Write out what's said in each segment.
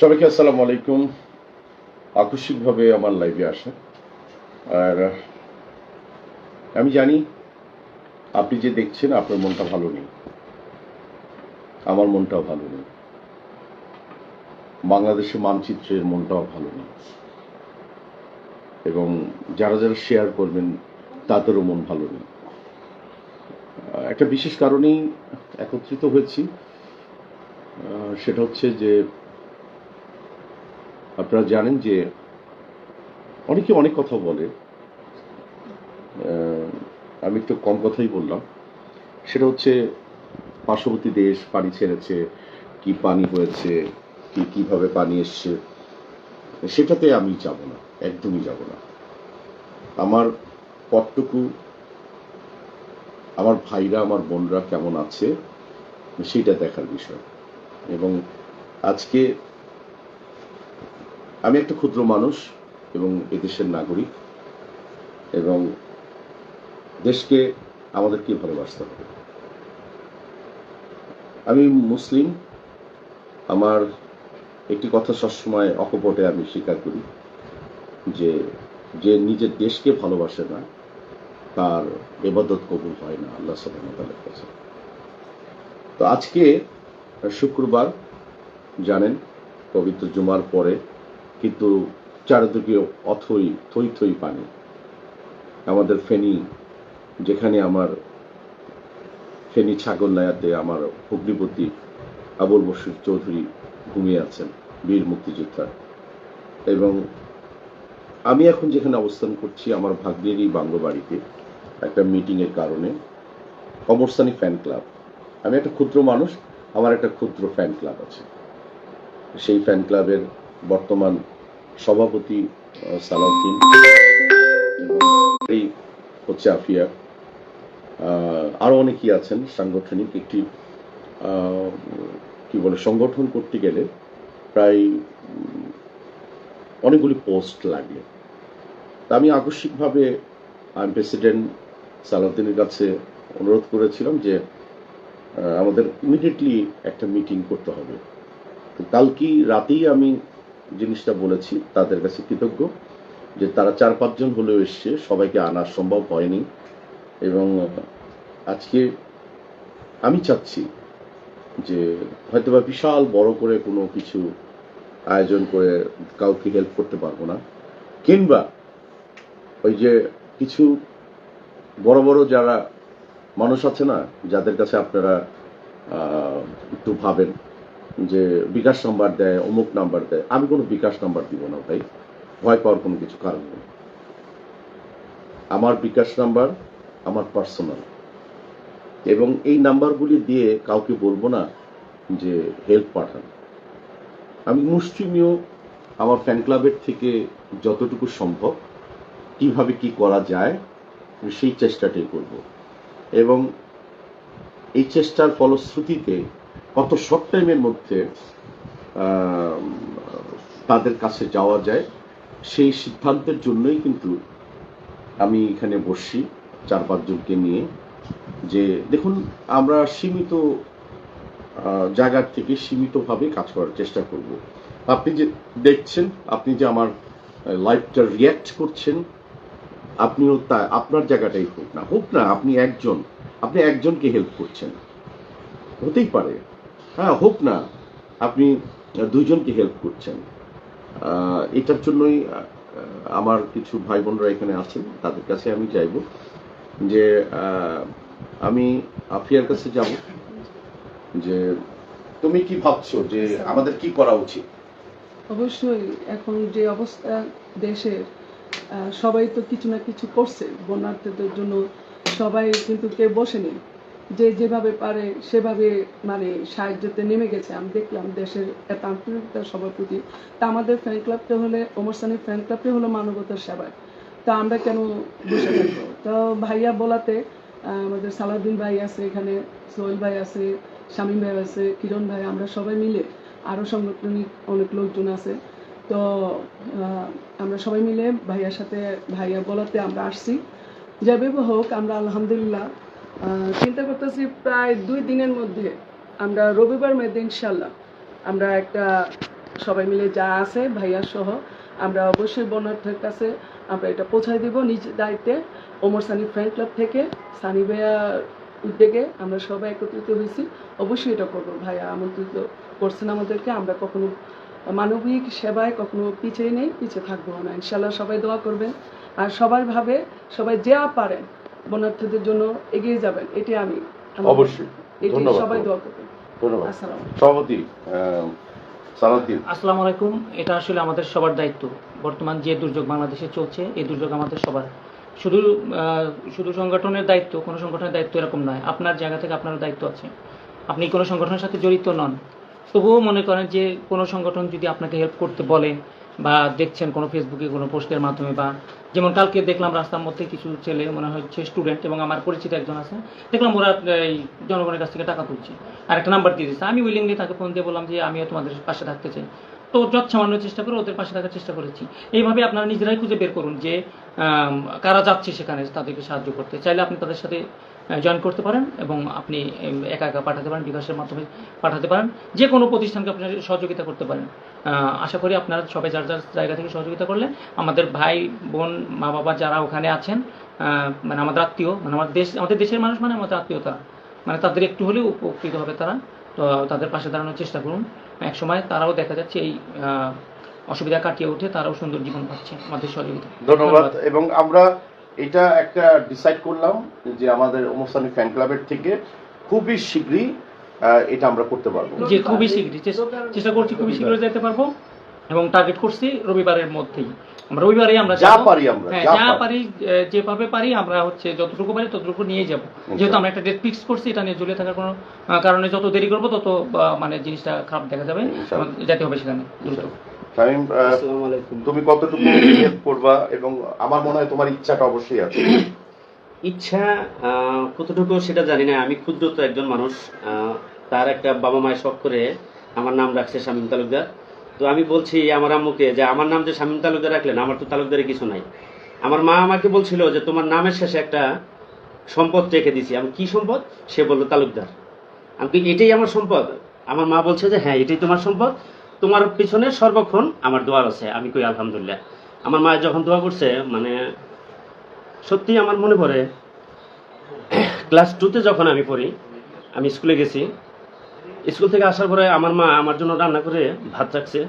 সবাইকে আসসালামু আলাইকুম। আকস্মিকভাবে আমার লাইভে আসে। আর আমি জানি আপনি যে দেখছেন, আপনার মনটা ভালো নেই। আমার মনটাও ভালো নেই। বাংলাদেশের মানচিত্রের মনটাও ভালো নেই। এবং যারা যারা শেয়ার করবেন, তাদেরও মন ভালো নেই। একটা বিশেষ কারণেই একত্রিত হয়েছি। সেটা হচ্ছে যে আপনারা জানেন যে অনেকে অনেক কথা বলে। আমি একটু কম কথাই বললাম। সেটা হচ্ছে পার্শ্ববর্তী দেশ পানি ছেড়েছে, কি পানি হয়েছে, কি কীভাবে পানি এসছে, সেটাতে আমি যাব না, একদমই যাব না। আমার পথটুকু, আমার ভাইরা, আমার বোনরা কেমন আছে, সেটা দেখার বিষয়। এবং আজকে আমি একটা ক্ষুদ্র মানুষ এবং এদেশের নাগরিক এবং দেশকে আমাদেরকে ভালোবাসতে হবে। আমি মুসলিম, আমার একটি কথা সবসময় অকপটে আমি স্বীকার করি যে যে নিজের দেশকে ভালোবাসে না, তার এবাদত কবুল হয় না, আল্লাহ সালামের কাছে। তো আজকে শুক্রবার, জানেন, পবিত্র জুমার পরে কিন্তু চারিদিকে অথই, থই থই পানি। আমাদের ফেনী, যেখানে আমার ফেনী ছাগল নায়াতে আমার ভগ্নিপতি আবুল বসির চৌধুরী ঘুমিয়ে আছেন, বীর মুক্তিযোদ্ধা এবং আমি এখন যেখানে অবস্থান করছি, আমার ভাগ্যেরই বাংলো বাড়িতে একটা মিটিংয়ের কারণে, অমরস্থানী ফ্যান ক্লাব। আমি একটা ক্ষুদ্র মানুষ, আমার একটা ক্ষুদ্র ফ্যান ক্লাব আছে। সেই ফ্যান ক্লাবের বর্তমান সভাপতি সালাউদ্দিন হচ্ছে আফিয়া। আহ, আরও অনেকেই আছেন সাংগঠনিক একটি কি বলে সংগঠন করতে গেলে প্রায় অনেকগুলি পোস্ট লাগে। তা আমি আকস্মিকভাবে আমি প্রেসিডেন্ট সালাউদ্দিনের কাছে অনুরোধ করেছিলাম যে আমাদের ইমিডিয়েটলি একটা মিটিং করতে হবে। কালকে রাতেই আমি জিনিসটা বলেছি, তাদের কাছে কৃতজ্ঞ যে তারা চার পাঁচজন হলেও এসছে সবাইকে আনা সম্ভব হয়নি এবং আজকে আমি চাচ্ছি যে হয়তোবা বিশাল বড় করে কোনো কিছু আয়োজন করে কাউকে হেল্প করতে পারব না, কিংবা ওই যে কিছু বড় বড় যারা মানুষ আছে না, যাদের কাছে আপনারা একটু ভাবেন যে বিকাশ নাম্বার দেয়, অমুক নাম্বার দেয়, আমি কোনো বিকাশ নাম্বার দিব না ভাই। ভয় পাওয়ার কোনো কিছু কারণ নেই। আমার বিকাশ নাম্বার, আমার পার্সোনাল। এবং এই নাম্বারগুলি দিয়ে কাউকে বলব না যে হেল্প পাঠান। আমি মুষ্টিমীয় আমার ফ্যান ক্লাবের থেকে যতটুকু সম্ভব, কীভাবে কি করা যায় সেই চেষ্টাটাই করব। এবং এই চেষ্টার ফলশ্রুতিতে কত শর্ট টাইমের মধ্যে তাদের কাছে যাওয়া যায়, সেই সিদ্ধান্তের জন্যই কিন্তু আমি এখানে বসছি চার পাঁচজনকে নিয়ে। যে দেখুন, আমরা সীমিত জায়গার থেকে সীমিতভাবে কাজ করার চেষ্টা করব। আপনি যে দেখছেন, আপনি যে আমার লাইফটা রিয়্যাক্ট করছেন, আপনিও তা, আপনার জায়গাটাই হোক না হোক না, আপনি একজন, আপনি একজনকে হেল্প করছেন। হতেই পারে। হ্যাঁ হোক না। আপনি দুইজনকে হেল্প করছেন। এটার জন্যই আমার কিছু ভাই বোনরা এখানে আছেন। তাদের কাছে আমি চাইব যে আমি আফিয়ার কাছে যাব যে, তুমি কি ভাবছ যে আমাদের কি করা উচিত? অবশ্যই, এখন যে অবস্থা দেশের সবাই তো কিছু না কিছু করছে। বন্যার্থীদের জন্য সবাই কিন্তু কেউ বসেনি। যে যেভাবে পারে, সেভাবে মানে সাহায্যতে নেমে গেছে। আমি দেখলাম দেশের এত আন্তরিকতা সবার প্রতি তা আমাদের ফ্যান ক্লাবটা হলে অমরসানি ফ্যান ক্লাবটা হলো মানবতার সেবায়। তা আমরা কেন বসে থাকব? তো ভাইয়া বলাতে আমাদের সালাউদ্দিন ভাই আছে এখানে, সোহেল ভাই আছে, শামীম ভাই আছে, কিরণ ভাই, আমরা সবাই মিলে আরও সাংগঠনিক অনেক লোকজন আছে। তো আমরা সবাই মিলে ভাইয়ার সাথে ভাইয়া বলাতে আমরা আসছি। যেভাবে হোক, আমরা আলহামদুলিল্লাহ চিন্তা করতেছি প্রায় দুই দিনের মধ্যে আমরা রবিবার মেয়েদের ইনশাল্লাহ আমরা একটা সবাই মিলে যা আছে, ভাইয়া সহ, আমরা অবশ্যই বন্যার্থের কাছে আমরা এটা পৌঁছায় দিব নিজ দায়িত্বে। ওমর সানি ফ্রেন্ড ক্লাব থেকে, সানি ভাইয়ার উদ্যোগে আমরা সবাই একত্রিত হয়েছি। অবশ্যই এটা করব। ভাইয়া আমন্ত্রিত করছেন আমাদেরকে, আমরা কখনো মানবিক সেবায় কখনো পিছিয়ে নেই, পিছিয়ে থাকব না। ইনশাল্লাহ সবাই দোয়া করবেন। আর সবার ভাবে সবাই যা পারেন বন্যার্থীদের জন্য এগিয়ে যাবেন এটি আমি অবশ্যই। এটি সবাই দোয়া করবেন। ধন্যবাদ। সভাপতি আসসালামু আলাইকুম। এটা আসলে আমাদের সবার দায়িত্ব। বর্তমান যে দুর্যোগ বাংলাদেশে চলছে এই দুর্যোগ আমাদের সবার। শুধু শুধু সংগঠনের দায়িত্ব কোনো সংগঠনের দায়িত্ব এরকম নয়। আপনার জায়গা থেকে আপনার দায়িত্ব আছে। আপনি কোনো সংগঠনের সাথে জড়িত নন। তবুও মনে করেন যে কোনো সংগঠন যদি আপনাকে হেল্প করতে বলে বা দেখছেন কোনো ফেসবুকে কোনো পোস্টের মাধ্যমে বা যেমন কালকে দেখলাম রাস্তার মধ্যে কিছু ছেলে, মনে হচ্ছে স্টুডেন্ট এবং আমার পরিচিত একজন আছে, দেখলাম ওরা, এই, জনগণের কাছ থেকে টাকা তুলছে। আর একটা নাম্বার দিয়ে দিচ্ছে আমি উইলিংলি তাকে ফোন দিয়ে বললাম যে, আমিও তোমাদের পাশে থাকতে চাই। তো যৎসামান্য চেষ্টা করে ওদের পাশে থাকার চেষ্টা করেছি। এইভাবে আপনারা নিজেরাই খুঁজে বের করুন যে কারা যাচ্ছে সেখানে, তাদেরকে সাহায্য করতে। চাইলে আপনি তাদের সাথে জয়েন করতে পারেন এবং আপনি একা একা পাঠাতে পারেন বিকাশের মাধ্যমে পাঠাতে পারেন যে কোনো প্রতিষ্ঠানকে আপনি সহযোগিতা করতে পারেন। আশা করি আপনারা সবাই যার যার জায়গা থেকে সহযোগিতা করলে আমাদের ভাই বোন মা বাবা যারা ওখানে আছেন মানে আমাদের আত্মীয় মানে আমার দেশ আমাদের দেশের মানুষ মানে আমাদের আত্মীয় তারা মানে তাদের একটু হলেও উপকৃত হবে তারা। তো তাদের পাশে দাঁড়ানোর চেষ্টা করুন। এক সময় তারাও দেখা যাচ্ছে এই অসুবিধা কাটিয়ে উঠে তারাও সুন্দর জীবন পাচ্ছে আমাদের সহযোগিতা। ধন্যবাদ। এবং আমরা এটা একটা ডিসাইড করলাম যে আমাদের ওমসানি ফ্যান ক্লাবের থেকে খুবই শীঘ্রই এটা আমরা করতে পারব। যে খুবই শীঘ্রই চেষ্টা করছি খুবই শীঘ্রই যেতে পারব এবং টার্গেট করছি রবিবারের মধ্যেই। আমরা রবিবারেই আমরা যা পারি আমরা হ্যাঁ যা পারি। পারি যেভাবে পারি আমরা হচ্ছে যতটুকু পারি ততটুকু নিয়ে যাব। যেহেতু আমরা একটা ডেট ফিক্স করছি এটা নিয়ে ঝুলে থাকার কোনো কারণে যত দেরি করব তত মানে জিনিসটা খারাপ দেখা যাবে। যেতে হবে সেখানে দ্রুত। আলাইকুম। তুমি কতটুকু হেল্প করবা এবং আমার মনে হয় তোমার ইচ্ছাটা অবশ্যই আছে। ইচ্ছা কতটুকু সেটা জানি না। আমি ক্ষুদ্র তো একজন মানুষ তার একটা বাবা মায়ের শখ করে আমার নাম রাখছে শামীম তালুকদার। তো আমি বলছি আমার আম্মুকে যে আমার নাম যে শামীম তালুকদার রাখলেন আমার তো তালুকদারের কিছু নাই। আমার মা আমাকে বলছিল যে তোমার নামের শেষে একটা সম্পদ রেখে দিছি আমি কি সম্পদ? সে বলল তালুকদার। আমি এটাই আমার সম্পদ? আমার মা বলছে যে হ্যাঁ এটাই তোমার সম্পদ। তোমার পিছনে সর্বক্ষণ আমার দোয়ার আছে। আমি কই আলহামদুলিল্লাহ। আমার মা যখন দোয়া করছে মানে সত্যি আমার মনে পড়ে ক্লাস টুতে যখন আমি পড়ি আমি স্কুলে গেছি স্কুল থেকে আসার পরে আমার মা আমার জন্য রান্না করে ভাত রাখছে।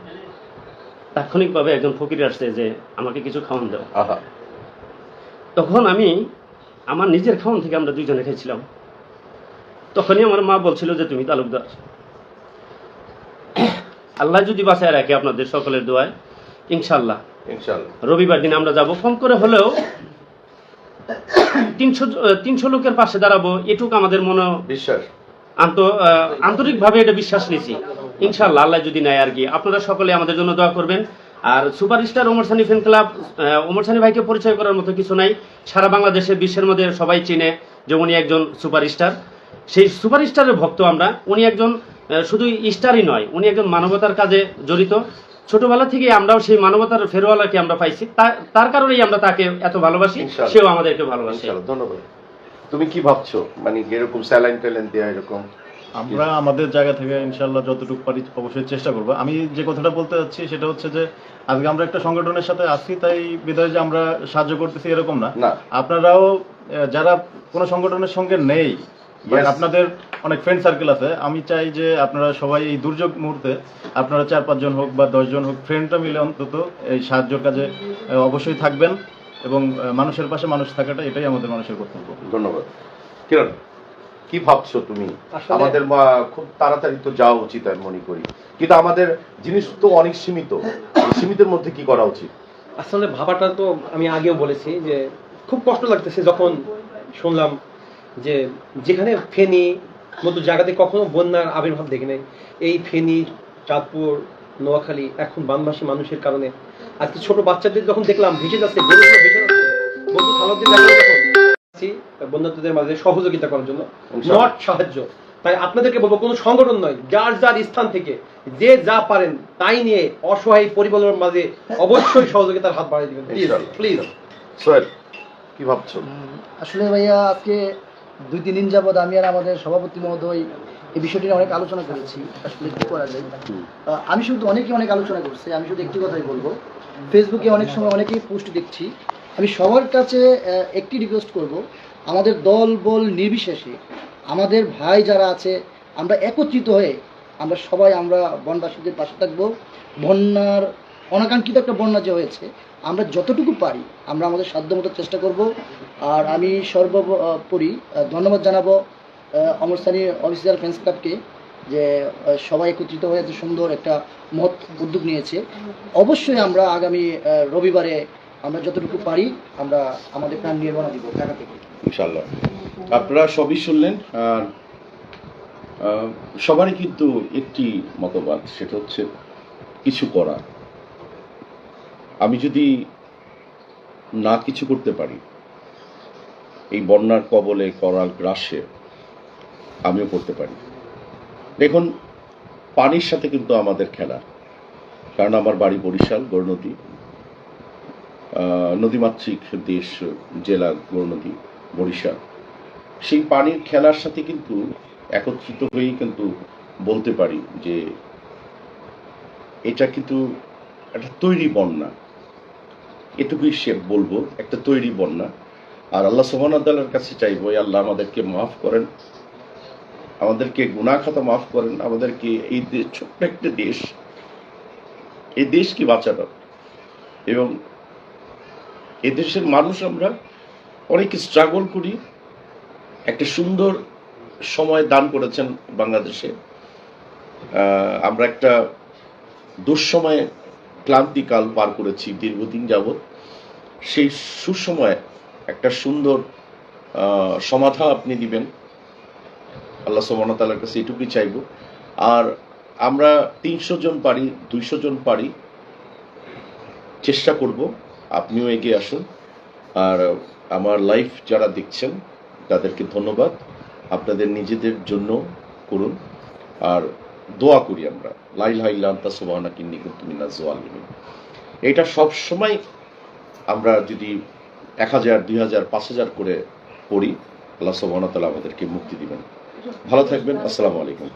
তাৎক্ষণিকভাবে একজন ফকির আসছে যে আমাকে কিছু খাওয়ান দাও। তখন আমি আমার নিজের খাওয়ান থেকে আমরা দুইজনে খেয়েছিলাম তখনই আমার মা বলছিল যে তুমি তালুকদার। আল্লাহ যদি বাঁচায় রাখে আপনাদের সকলের দোয়ায় ইনশাল্লাহ রবিবার দিন আমরা যাব। ফোন করে হলেও তিনশো তিনশো লোকের পাশে দাঁড়াবো এটুকু আমাদের মনে বিশ্বাস। আন্ত আহ, আন্তরিকভাবে এটা বিশ্বাস নিছি ইনশাল্লাহ আল্লাহ যদি নেয় আর কি। আপনারা সকলে আমাদের জন্য দোয়া করবেন। আর superstar Omar Sunny fan club Omar Sunny ভাইকে পরিচয় করার মতো কিছু নাই। সারা বাংলাদেশে বিশ্বের মধ্যে সবাই চিনে যে উনি একজন সুপারস্টার। সেই সুপারস্টারের ভক্ত আমরা। উনি একজন শুধু স্টারই নয় উনি একজন মানবতার কাজে জড়িত। ছোটবেলা থেকে আমরাও সেই মানবতার ফেরওয়ালাকে আমরা পাইছি। তার কারণেই আমরা তাকে এত ভালোবাসি সেও আমাদেরকে ভালোবাসে। ধন্যবাদ। তুমি কি ভাবছ? মানে এরকম স্যালাইন ট্যালেন্ট দেওয়া এরকম? আমরা আমাদের জায়গা থেকে ইনশাল্লাহ যতটুকু পারি অবশ্যই চেষ্টা করব। আমি যে কথাটা বলতে চাচ্ছি সেটা হচ্ছে যে আজকে আমরা একটা সংগঠনের সাথে আছি তাই বিদায় যে আমরা সাহায্য করতেছি এরকম না। আপনারাও যারা কোনো সংগঠনের সঙ্গে নেই. আপনাদের অনেক ফ্রেন্ড সার্কেল আছে। আমি চাই যে আপনারা সবাই এই দুর্যোগ মুহূর্তে আপনারা চার পাঁচজন হোক বা দশজন হোক ফ্রেন্ডরা মিলে অন্তত এই সাহায্যের কাজে অবশ্যই থাকবেন এবং মানুষের পাশে মানুষ থাকাটা এটাই আমাদের মানুষের কর্তব্য। ধন্যবাদ। কিরণ কি ভাবছ তুমি? আমাদের খুব তাড়াতাড়ি তো যাওয়া উচিত আমি মনে করি। কিন্তু আমাদের জিনিস তো অনেক সীমিত। সীমিতের মধ্যে কি করা উচিত? আসলে ভাবাটা তো আমি আগেও বলেছি যে খুব কষ্ট লাগতেছে যখন শুনলাম যে যেখানে ফেনী মতো জায়গাতে কখনো বন্যার আবির্ভাব দেখি নাই। এই ফেনী চাঁদপুর নোয়াখালী এখন বানবাসী মানুষের কারণে। আজকে ছোট বাচ্চাদের যখন দেখলাম ভেসে যাচ্ছে গরুগুলো ভেসে যাচ্ছে বন্ধু খালাদের দেখলাম যখন আছি, বন্যার্থীদের মাঝে সহযোগিতা করার জন্য নট সাহায্য। তাই আপনাদেরকে বলব কোনো সংগঠন নয় যার যার স্থান থেকে যে যা পারেন তাই নিয়ে অসহায় পরিবারের মাঝে অবশ্যই সহযোগিতার হাত বাড়িয়ে দিবেন। ইনশাআল্লাহ। প্লিজ সোহেল কি ভাবছ? আসলে ভাইয়া আজকে দুই তিন দিন যাবৎ আমি আর আমাদের সভাপতি মহোদয় এই বিষয়টি নিয়ে অনেক আলোচনা করেছি আসলে কি করা যায়। আমি শুধু অনেকেই অনেক আলোচনা করছে আমি শুধু একটি কথাই বলব। ফেসবুকে অনেক সময় অনেকেই পোস্ট দেখছি। আমি সবার কাছে একটি রিকোয়েস্ট করব আমাদের দল বল নির্বিশেষে আমাদের ভাই যারা আছে আমরা একত্রিত হয়ে আমরা সবাই আমরা বনবাসীদের পাশে থাকব। বন্যার অনাকাঙ্ক্ষিত একটা বন্যা যে হয়েছে, আমরা যতটুকু পারি, আমরা আমাদের সাধ্যমতো চেষ্টা করব। আর আমি সর্বোপরি ধন্যবাদ জানাব অমরস্থানী অফিসিয়াল ফ্রেন্ডস ক্লাবকে যে সবাই একত্রিত হয়ে এত সুন্দর একটা মহৎ উদ্যোগ নিয়েছে। অবশ্যই আমরা আগামী রবিবারে আমরা যতটুকু পারি, আমরা আমাদের প্রাণ রওনা দিব ঢাকা থেকে। ইনশাল্লাহ আপনারা সবই শুনলেন, আর সবারই কিন্তু একটি মতবাদ, সেটা হচ্ছে কিছু করা আমি যদি না কিছু করতে পারি, এই বন্যার কবলে, করাল গ্রাসে আমিও করতে পারি। দেখুন, পানির সাথে কিন্তু আমাদের খেলা। কারণ আমার বাড়ি বরিশাল গৌরনদী নদীমাতৃক দেশ, জেলা গৌরনদী বরিশাল। সেই পানির খেলার সাথে কিন্তু একত্রিত হয়েই কিন্তু বলতে পারি যে, এটা কিন্তু একটা তৈরি বন্যা। এটুকুই সে বলব, একটা তৈরি বন্যা। আর আল্লাহ সোহানাদ্দালের কাছে চাইব "এ আল্লাহ, আমাদেরকে মাফ করেন। আমাদেরকে গুনাহ খাতা মাফ করেন। আমাদেরকে এই ছোট্ট একটা দেশ, এই দেশকে বাঁচানো এবং এদেশের মানুষ আমরা অনেক স্ট্রাগল করি। একটা সুন্দর সময় দান করেছেন বাংলাদেশে। আমরা একটা দুঃসময়ে ক্লান্তিকাল পার করেছি দীর্ঘদিন যাবৎ। সেই সুসময়ে একটা সুন্দর সমাধা আপনি দিবেন। আল্লাহ সোমানতালার কাছে এটুকুই চাইব। আর আমরা তিনশো জন পারি, দুইশো জন পারি, চেষ্টা করব। আপনিও এগিয়ে আসুন। আর আমার লাইফ যারা দেখছেন, তাদেরকে ধন্যবাদ। আপনাদের নিজেদের জন্য করুন। আর দোয়া করি আমরা। লাইল ইল্লান্তা সোবাহনা কিন্নি কুতুমিনা জোয়ালিমিন এটা সব সময় আমরা যদি এক হাজার, দুই হাজার, পাঁচ হাজার করে পড়ি, আল্লাহ সোবাহনা তালা আমাদেরকে মুক্তি দিবেন। ভালো থাকবেন, আসসালামু আলাইকুম।